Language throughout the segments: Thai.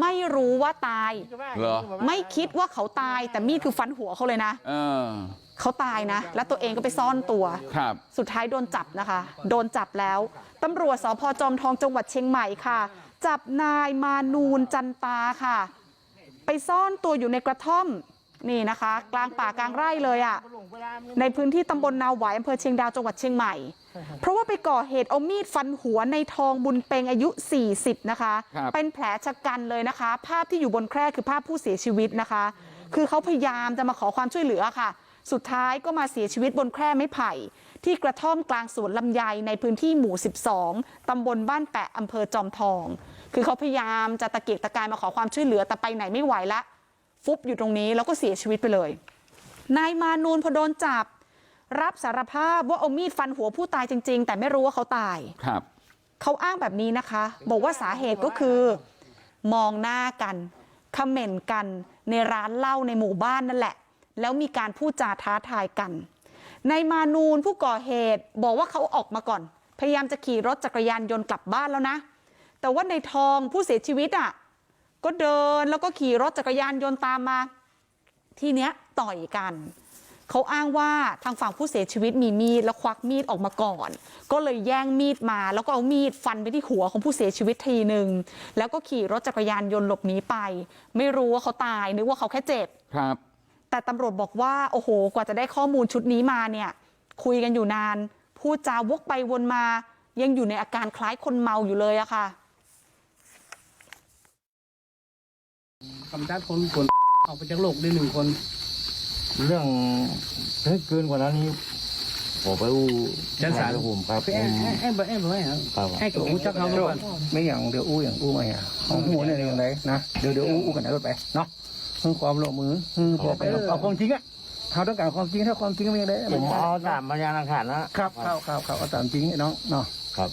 ไม่รู้ว่าตายเหรอไม่คิดว่าเขาตายแต่มีดคือฟันหัวเขาเลยนะเออเขาตายนะแล้วตัวเองก็ไปซ่อนตัวครับสุดท้ายโดนจับนะคะโดนจับแล้วตำรวจสพจอมทองจังหวัดเชียงใหม่ค่ะจับนายมานูนจันตาค่ะไปซ่อนตัวอยู่ในกระท่อมนี่นะคะกลางป่ากลางไร่เลยอะ่ะในพื้นที่ตำบลนาหวายอำเภอเชียงดาวจังหวัดเชียงใหม่ เพราะว่าไปก่อเหตุเอามีดฟันหัวในทองบุญเปงอายุ 40 นะคะครับเป็นแผลชะกันเลยนะคะ ภาพที่อยู่บนแคร่คือภาพผู้เสียชีวิตนะคะ คือเขาพยายามจะมาขอความช่วยเหลือค่ะ สุดท้ายก็มาเสียชีวิตบนแคร่ไม้ไผ่ ที่กระท่อมกลางสวนลำไยในพื้นที่หมู่ 12ตำบลบ้านแปะอำเภอจอมทอง คือเขาพยายามจะตะเกียกตะกายมาขอความช่วยเหลือแต่ไปไหนไม่ไหวละ ฟุบอยู่ตรงนี้แล้วก็เสียชีวิตไปเลย นายมานูนพอโดนจับ รับสารภาพว่าเอามีดฟันหัวผู้ตายจริงๆแต่ไม่รู้ว่าเขาตายครับเขาอ้างแบบนี้นะคะบอกว่าสาเหตุก็คือมองหน้ากันคอมเมนต์กันในร้านเหล้าในหมู่บ้านนั่นแหละ แล้วมีการพูดจาท้าทายกันนายมานูนผู้ก่อเหตุบอกว่าเขาออกมาก่อน พยายามจะขี่รถจักรยานยนต์กลับบ้านแล้วนะ แต่ว่าในทองผู้เสียชีวิตอะก็เดินแล้วก็ขี่รถจักรยานยนต์ตามมา ทีเนี้ยต่อยกัน เขาอ้างว่าทางฝั่งผู้เสียชีวิตมีมีดแล้วควักมีดออกมาก่อนก็เลยแย่งมีดมาแล้วก็เอามีดฟันไปที่หัวของผู้เสียชีวิตทีหนึ่งแล้วก็ขี่รถจักรยานยนต์หลบหนีไป ไม่รู้ว่าเขาตายนึกว่าเขาแค่เจ็บครับ แต่ตำรวจบอกว่าโอ้โห กว่าจะได้ข้อมูลชุดนี้มาเนี่ย คุยกันอยู่นานพูดจาวกไปวนมา ยังอยู่ในอาการคล้ายคนเมาอยู่เลยอะค่ะกำจัดคนคนออกไปจากโลกได้หนึ่งคน เรื่องถ้าเกินกว่านั้นนี้ผมไปอู้ชั้นศาลผมครับแอ้แอ้แอ้บ่แอ้บ่แอ้ครับครับแอ้กับอู้จักเขามาก่อนไม่อย่างเดี๋ยวอู้อย่างอู้ไม่อะของหัวเนี่ยอย่างไรนะเดี๋ยวเดี๋ยวอู้อู้กันไหนรถไปเนาะคือความร่วมมือคือพอไปเอาความจริงอะเขาต้องการความจริงถ้าความจริงไม่ยังไงผมเอาตามพยานหลักฐานนะครับครับครับครับเอาตามจริงไอ้น้องเนาะครับ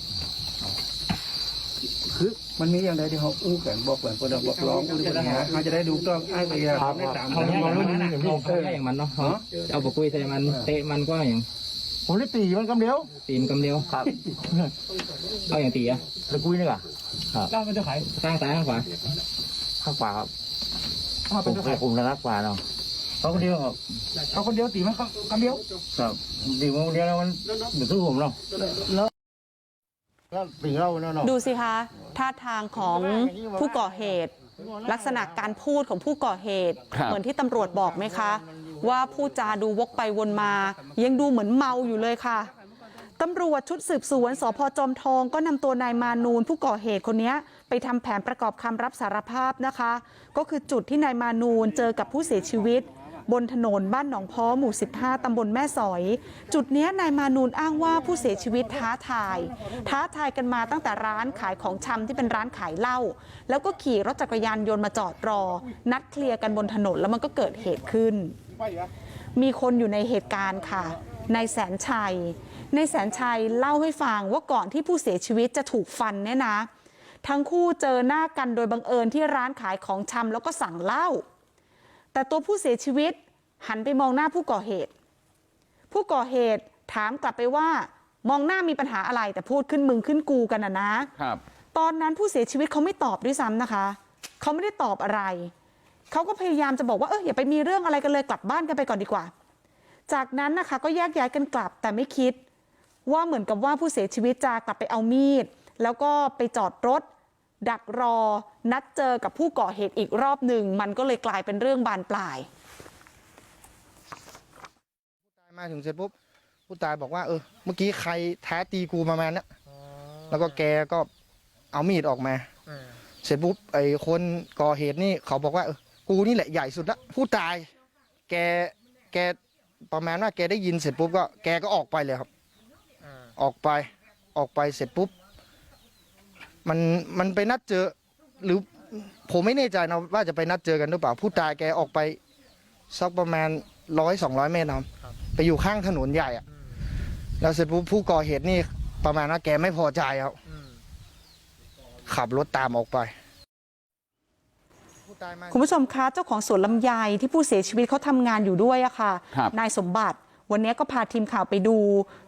คือมันมีอย่างไรที่เขาอู้กันบอกกันคนบอกร้องอู้กันนะเขาจะได้ดูต้องไอ้ไปยาได้ตามเขาเนี่ยรุ่นนี้อย่างนี้เอาเขาอย่างมันเนาะเอาปะกุยใส่มันเตะมันก็อย่างผมได้ตีมันกำเดียวตีมกำเดียวครับเอาอย่างตีอะตะกุยนี่ก่ะก้าวมันจะขายข้างซ้ายข้างขวาข้างขวาครับผมเคยคุมระนักขวาเนาะเขาคนเดียวเขาคนเดียวตีมันเขาคนเดียวครับตีมันเดียวแล้วมันอยู่สู้ผมเนาะ ดูสิคะท่าทางของผู้ก่อเหตุ ลักษณะการพูดของผู้ก่อเหตุครับเหมือนที่ตำรวจบอกไหมคะ ว่าพูดจาดูวกไปวนมา ยังดูเหมือนเมาอยู่เลยค่ะตำรวจชุดสืบสวนสพจอมทองก็นำตัวนายมานูนผู้ก่อเหตุคนนี้ไปทำแผนประกอบคำรับสารภาพนะคะ ก็คือจุดที่นายมานูนเจอกับผู้เสียชีวิต บนถนนบ้านหนองพ้อหมู่ 15ตำบลแม่สอย จุดนี้นายมานูนอ้างว่าผู้เสียชีวิตท้าทาย ท้าทายกันมาตั้งแต่ร้านขายของชำที่เป็นร้านขายเหล้าแล้วก็ขี่รถจักรยานยนต์มาจอดรอ นัดเคลียร์กันบนถนนแล้วมันก็เกิดเหตุขึ้น มีคนอยู่ในเหตุการณ์ค่ะนายแสนชัยนายแสนชัยเล่าให้ฟังว่าก่อนที่ผู้เสียชีวิตจะถูกฟันเนี่ยนะ ทั้งคู่เจอหน้ากันโดยบังเอิญที่ร้านขายของชำแล้วก็สั่งเหล้า แต่ตัวผู้เสียชีวิตหันไปมองหน้าผู้ก่อเหตุ ผู้ก่อเหตุถามกลับไปว่ามองหน้ามีปัญหาอะไรแต่พูดขึ้นมึงขึ้นกูกันนะนะครับ ตอนนั้นผู้เสียชีวิตเขาไม่ตอบด้วยซ้ำนะคะเขาไม่ได้ตอบอะไร เขาก็พยายามจะบอกว่าเอออย่าไปมีเรื่องอะไรกันเลยกลับบ้านกันไปก่อนดีกว่า จากนั้นนะคะก็แยกย้ายกันกลับแต่ไม่คิด ว่าเหมือนกับว่าผู้เสียชีวิตจะกลับไปเอามีด แล้วก็ไปจอดรถ ดักรอนัดเจอกับผู้ก่อเหตุอีกรอบหนึ่งมันก็เลยกลายเป็นเรื่องบานปลายมาถึงเสร็จปุ๊บผู้ตายบอกว่าเออเมื่อกี้ใครท้าตีกูประมาณเนี้ยแล้วก็แกก็เอามีดออกมาเสร็จปุ๊บไอ้คนก่อเหตุนี่เขาบอกว่าเออกูนี่แหละใหญ่สุดละผู้ตาย แกแกประมาณว่าแกได้ยินเสร็จปุ๊บก็แกก็ออกไปเลยครับออกไปออกไปเสร็จปุ๊บ มันมันไปนัดเจอหรือผมไม่แน่ใจนะว่าจะไปนัดเจอกันหรือเปล่าผู้ตายแกออกไปสักประมาณร้อยสองร้อยเมตรนะครับไปอยู่ข้างถนนใหญ่อะแล้วเสร็จปุ๊บผู้ก่อเหตุนี่ประมาณว่าแกไม่พอใจครับขับรถตามออกไป คุณผู้ชมคะเจ้าของสวนลำไยที่ผู้เสียชีวิตเขาทำงานอยู่ด้วยอะค่ะครับนายสมบัติ วันนี้ก็พาทีมข่าวไปดู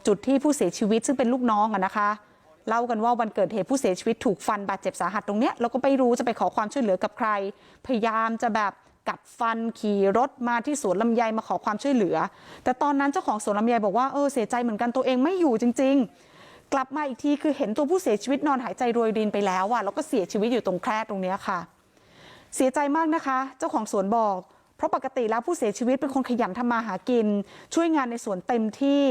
จุดที่ผู้เสียชีวิตซึ่งเป็นลูกน้องอะนะคะ เล่ากันว่าวันเกิดเหตุผู้เสียชีวิตถูกฟันบาดเจ็บสาหัสตรงเนี้ยแล้วก็ไม่รู้จะไปขอความช่วยเหลือกับใคร พยายามจะแบบกัดฟันขี่รถมาที่สวนลำไยมาขอความช่วยเหลือ แต่ตอนนั้นเจ้าของสวนลำไยบอกว่าเออเสียใจเหมือนกันตัวเองไม่อยู่จริง ๆ กลับมาอีกทีคือเห็นตัวผู้เสียชีวิตนอนหายใจรวยรินไปแล้วอะแล้วก็เสียชีวิตอยู่ตรงแคร่ตรงเนี้ยค่ะ เสียใจมากนะคะ เจ้าของสวนบอก เพราะปกติแล้วผู้เสียชีวิตเป็นคนขยันทำมาหากิน ช่วยงานในสวนเต็มที่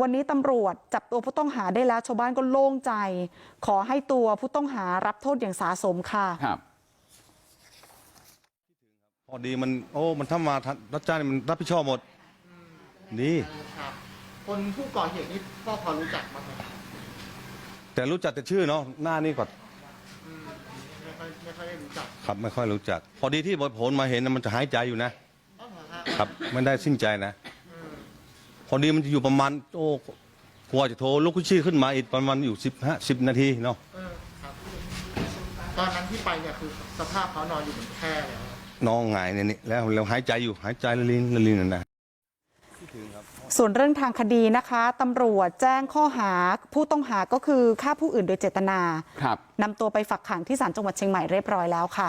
วันนี้ตำรวจจับตัวผู้ต้องหาได้แล้วชาวบ้านก็โล่งใจขอให้ตัวผู้ต้องหารับโทษอย่างสาสมค่ะครับ พอดีมันโอ้มันทำมาทันรับจ้างนี่มันรับผิดชอบหมดนี่ครับคนผู้ก่อเหตุนี่พ่อพอรู้จักบ้างไหมแต่รู้จักแต่ชื่อเนาะหน้านี่ก่อนไม่ค่อยไม่ค่อยได้รู้จักครับไม่ค่อยรู้จักพอดีที่ผลมาเห็นน่ะมันจะหายใจอยู่นะอ๋อเหรอฮะครับไม่ได้สิ้นใจนะพอดีมันจะอยู่ประมาณโอ้กว่าจะโทรลูกคุชี่ขึ้นมาอีกประมาณอยู่สิบห้าสิบนาทีเนาะเออครับตอนนั้นที่ไปเนี่ยคือสภาพเขานอนอยู่บนแคร่แล้วน้องหงายเนี่ยนี่แล้วแล้วหายใจอยู่หายใจละลินละลินนั่นนะ ส่วนเรื่องทางคดีนะคะตำรวจแจ้งข้อหาผู้ต้องหาก็คือฆ่าผู้อื่นโดยเจตนาครับ นำตัวไปฝักขังที่ศาลจังหวัดเชียงใหม่เรียบร้อยแล้วค่ะ